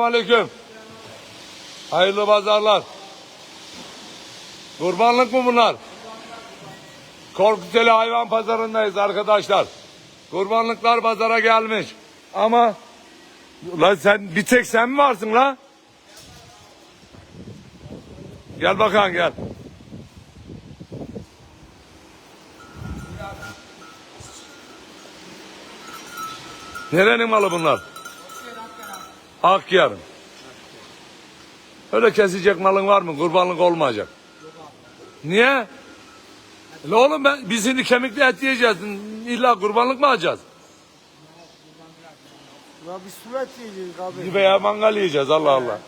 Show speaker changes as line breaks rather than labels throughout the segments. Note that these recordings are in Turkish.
Aleyküm. Hayırlı pazarlar. Kurbanlık mı bunlar? Korkuteli hayvan pazarındayız arkadaşlar. Kurbanlıklar pazara gelmiş. Ama Ulan sen bir tek sen mi varsın la? Gel bakalım gel. Nerenin malı bunlar? Akyarın. Öyle kesecek malın var mı? Kurbanlık olmayacak. Niye? La oğlum ben biz şimdi kemikli et yiyeceğiz. İlla kurbanlık mı alacağız?
Ya bir surat yiyeceğiz abi.
Veya mangal yiyeceğiz Allah Allah.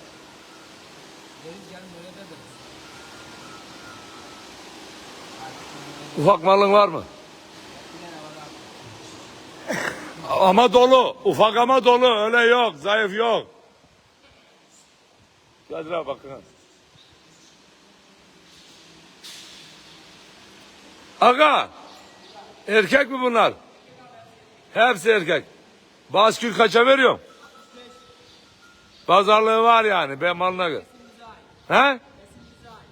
Ufak malın var mı? Ama dolu. Ufak ama dolu. Öyle yok. Zayıf yok. Kadir abi bakın. Aga. Erkek mi bunlar? Hepsi erkek. Baskül kaça veriyorum? Pazarlığı var yani ben malına göre. He?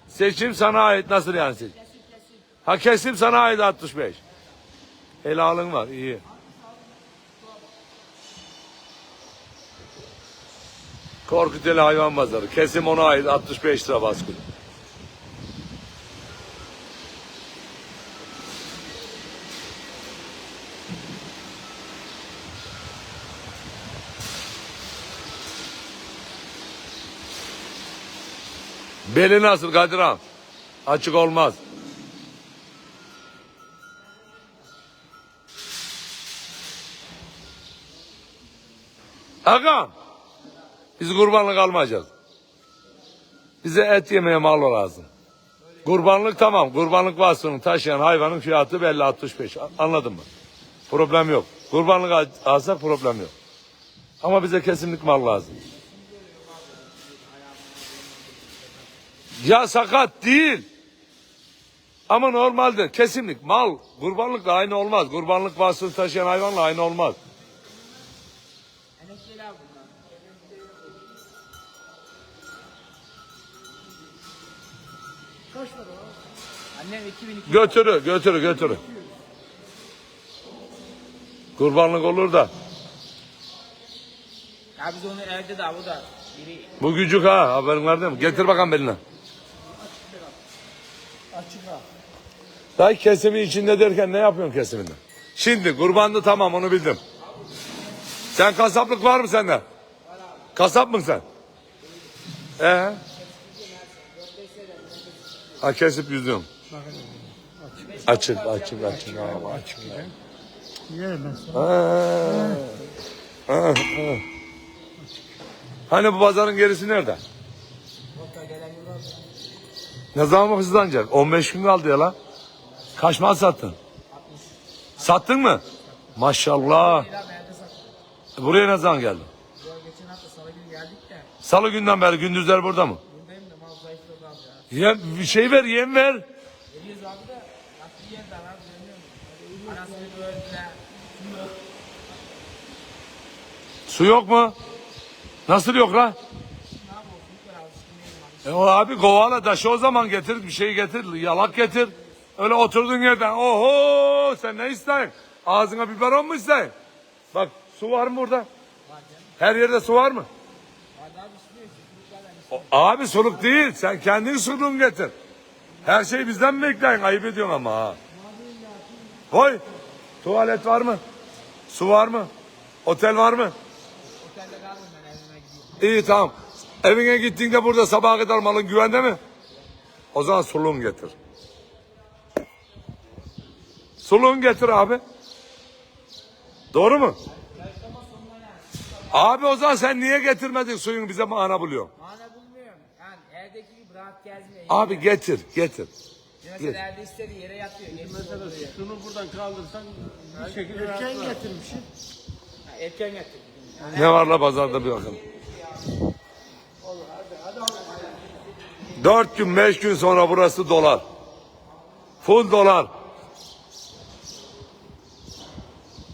Seçim sana ait nasıl yani seçim? Ha kesim sana ait 65. Helalın var iyi. Korkuteli hayvan pazarı. Kesim ona ait 65 lira baskül. Beli nasıl Kadir ağam? Açık olmaz. Ağam. Biz kurbanlık almayacağız. Bize et yemeye mal lazım. Kurbanlık tamam. Kurbanlık vasfını taşıyan hayvanın fiyatı belli 65. A- Anladın mı? Problem yok. Kurbanlık al- alsak problem yok. Ama bize kesinlik mal lazım. Ya sakat değil. Ama normalde kesinlik mal kurbanlıkla aynı olmaz. Kurbanlık vasfını taşıyan hayvanla aynı olmaz.
Annem 2002.
Götürü götürü götürü. Kurbanlık olur da.
Ya biz onu evde de bu da biri
Bu gücük ha haberin var değil mi? Getir bakalım beline.
Açık ha.
Dayı kesimi içinde derken ne yapıyorsun kesiminde? Şimdi kurbanlı tamam onu bildim. Sen kasaplık var mı sende? Kasap mısın sen? Ee? Ha kesip yüzüyorum. Açık açık açık. Açık. Ha. Hani bu pazarın gerisi nerede? Ne zaman hızlanacak? 15 gün kaldı ya lan. Kaç mal sattın? Sattın mı? Maşallah. Buraya ne zaman geldin?
Ya geçen hafta salı günü geldik de
Salı günden beri gündüzler burada mı?
buradayım da mal zayıfladı abi ya.
Yem, bir şey ver, yem ver.
Veriyoruz abi de yer de var görmüyor musun? Anasını böldüler.
Su yok mu? Nasıl yok lan? E o abi kovala taşı o zaman getir bir şey getir yalak getir. Öyle oturduğun yerden oho sen ne istersin? Ağzına biberon mu istersin? Bak su var mı burada? Her yerde su var mı? O- abi suluk değil sen kendin suluğunu getir. Her şey bizden mi bekleyin ayıp ediyorsun ama ha. Koy. Tuvalet var mı? Su var mı? Otel var mı? İyi tamam. Evine gittiğinde burada sabaha kadar malın güvende mi? O zaman suluğun getir. Suluğun getir abi. Doğru mu? Abi o zaman sen niye getirmedin suyun bize mana buluyor?
Mana bulmuyorum. Yani evdeki gibi rahat gezmiyor.
Abi getir, getir.
Mesela evde istediği yere yatıyor. Mesela
Şunu buradan kaldırsan bir şekilde Erken getirmişsin.
erken yatıyor.
Ne var la pazarda bir bakalım. Dört gün, beş gün sonra burası dolar. Full dolar.